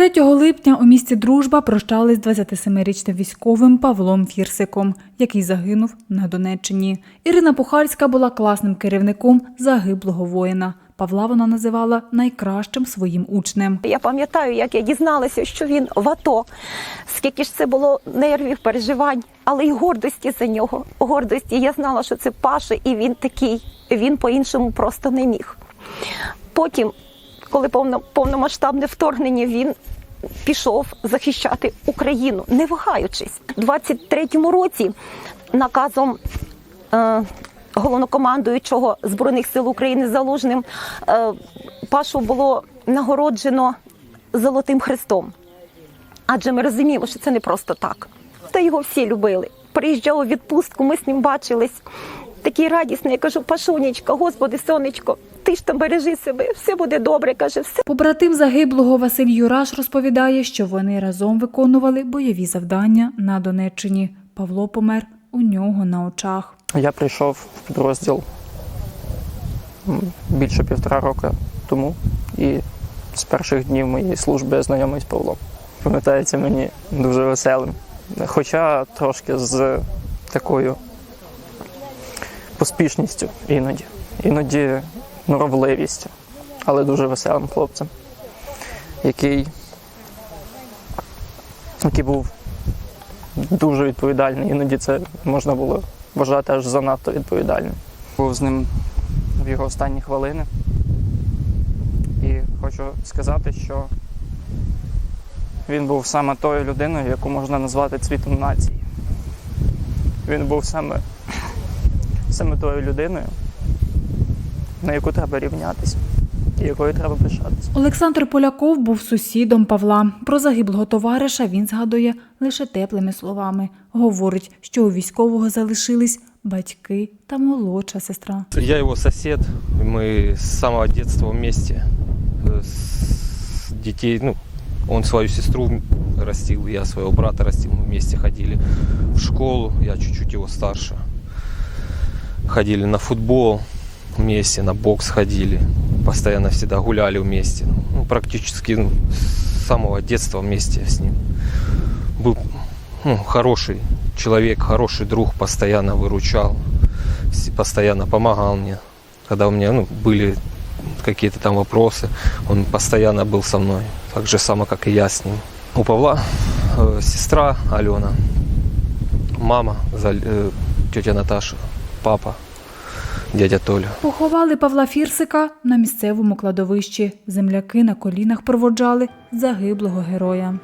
3 липня у місті Дружба прощались з 27-річним військовим Павлом Фірсиком, який загинув на Донеччині. Ірина Пухальська була класним керівником загиблого воїна. Павла вона називала найкращим своїм учнем. Я пам'ятаю, як я дізналася, що він в АТО. Скільки ж це було нервів, переживань, але й гордості за нього. Гордості. Я знала, що це Паша, і він такий. Він по-іншому просто не міг. Потім, коли повно, повномасштабне вторгнення, він пішов захищати Україну, не вагаючись. У 23-му році наказом. Е, Головнокомандуючого збройних сил України залужним е, Пашу було нагороджено Золотим Хрестом. Адже ми розуміємо, що це не просто так. Та його всі любили. Приїжджав у відпустку, ми з ним бачились. Такий радісний. Я кажу, Пашунечка, Господи, сонечко, ти ж там бережи себе, все буде добре. каже, все Побратим загиблого Василь Юраш розповідає, що вони разом виконували бойові завдання на Донеччині. Павло помер у нього на очах. Я прийшов в підрозділ більше півтора року тому і з перших днів моєї служби я знайомий з Павлом. Пам'ятається мені дуже веселим. Хоча трошки з такою поспішністю іноді, іноді норовливістю, але дуже веселим хлопцем, який, який був дуже відповідальний. Іноді це можна було вважати аж занадто відповідальним. Був з ним в його останні хвилини. І хочу сказати, що він був саме тою людиною, яку можна назвати цвітом нації. Він був саме, саме тою людиною, на яку треба рівнятися і якою треба пишатися. Олександр Поляков був сусідом Павла. Про загиблого товариша він згадує лише теплими словами. Говорить, що у військового залишились батьки та молодша сестра. Я его сосед, мы с самого детства вместе. Э, С детей, ну, он свою сестру растил, я своего брата растил, мы вместе ходили в школу, я чуть-чуть его старше. Ходили на футбол вместе, на бокс ходили, постоянно всегда гуляли вместе. Ну, практически ну, с самого детства вместе с ним. Был ну, хороший человек, хороший друг, постоянно выручал постоянно помогал мне. Когда у меня ну, были какие-то там вопросы, он постоянно был со мной. Так же само, как и я с ним. У Павла э, сестра Алена, мама, э, тетя Наташа, папа, дядя Толя. Поховали Павла Фірсика на місцевому кладовищі. Земляки на колінах проводжали загиблого героя.